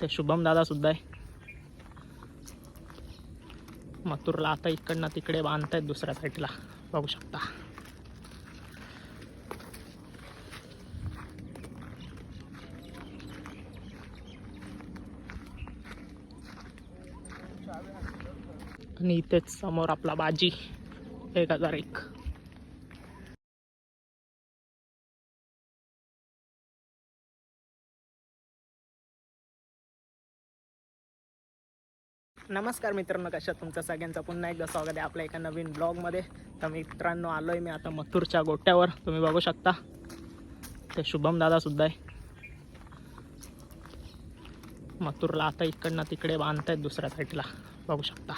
ते शुभम दादा सुद्धा आहे. मथुरला आता इकडनं तिकडे बांधतायत दुसऱ्या साईडला. बघू शकता. आणि इथेच समोर आपला बाजी एक हजार एक. नमस्कार मित्रांनो कशा तुमचं सगळ्यांचं? पुन्हा एकदा स्वागत आहे आपल्या एका नवीन ब्लॉगमध्ये. तर मित्रांनो आलो आहे मी आता मथुरच्या गोट्यावर. तुम्ही बघू शकता. ते शुभम दादा सुद्धा आहे. मथुरला आता इकडनं तिकडे बांधत आहेत दुसऱ्या साईडला. बघू शकता.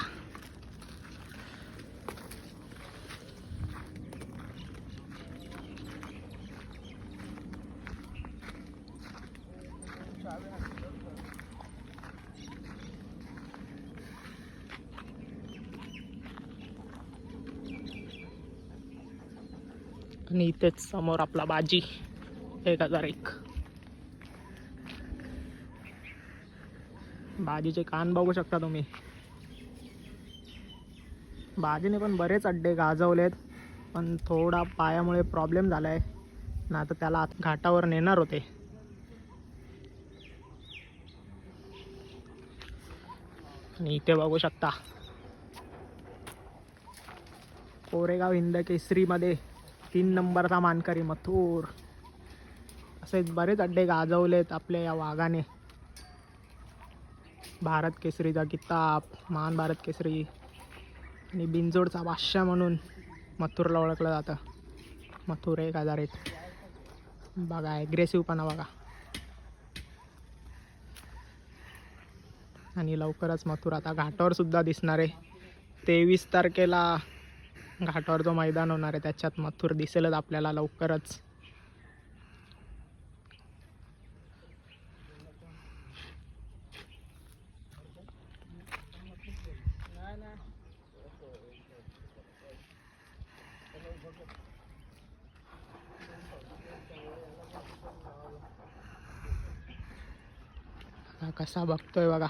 आणि इथेच समोर आपला बाजी. एक हजार एक. बाजीचे कान बघू शकता तुम्ही. बाजीने पण बरेच अड्डे गाजवलेत पण थोडा पायामुळे प्रॉब्लेम झाला आहे ना तर त्याला घाटावर नेणार होते. आणि इथे बघू शकता. कोरेगाव हिंद केसरीमध्ये तीन नंबरचा मानकरी मथूर. असे बरेच अड्डे गाजवलेत आपल्या या वाघाने. भारत केसरीचा किताब महान भारत केसरी आणि बिंजोडचा बादशाह म्हणून मथुरला ओळखलं जातं. मथुर एक हजार एक बघा ॲग्रेसिव्हपणा बघा. आणि लवकरच मथुर आता घाटावर सुद्धा दिसणार आहे. तेवीस तारखेला घाटावर जो मैदान होणार आहे त्याच्यात मथुर दिसेलच आपल्याला लवकरच. कसा बघतोय बघा.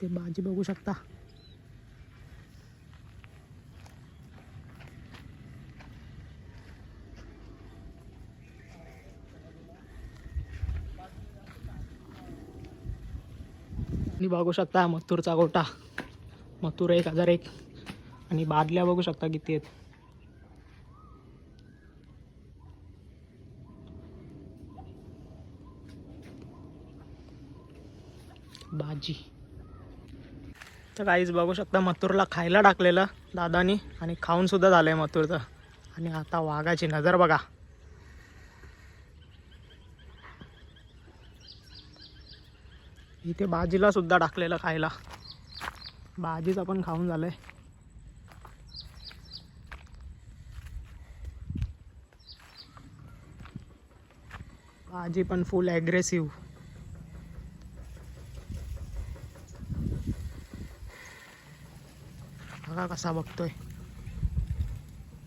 ते भाजी बघू शकता. आणि बघू शकता मथुरचा गोटा. मथुर एक हजार एक. आणि बादल्या बघू शकता किती आहेत. भाजी तर काहीच बघू शकता मथुरला खायला टाकलेलं दादानी आणि खाऊन सुद्धा झालंय मथुरचं. आणि आता वाघाची नजर बघा. इथे भाजीला सुद्धा टाकलेलं खायला. भाजीचं पण खाऊन झालंय. भाजी पण फुल ॲग्रेसिव्ह बघा कसा बघतोय.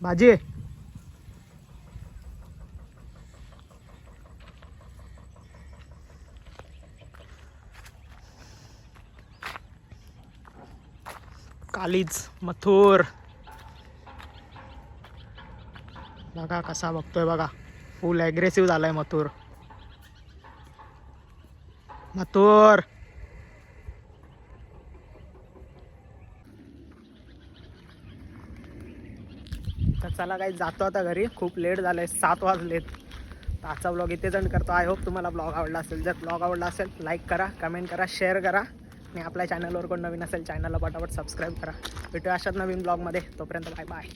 भाजी कालीज मथुर. बघा कसा बघतोय बघा. फुल ॲग्रेसिव्ह झालाय मथुर. मथुर. तर चला काही जातो आता घरी. खूप लेट झालं आहे सात वाजलेत. तर आजचा ब्लॉग इथेच एंड करतो. आय होप तुम्हाला ब्लॉग आवडला असेल. जर ब्लॉग आवडला असेल लाईक करा कमेंट करा शेअर करा. आणि आपल्या चॅनलवर कोण नवीन असेल चॅनलला पटापट सबस्क्राईब करा. भेटूया अशाच नवीन ब्लॉगमध्ये तोपर्यंत बाय बाय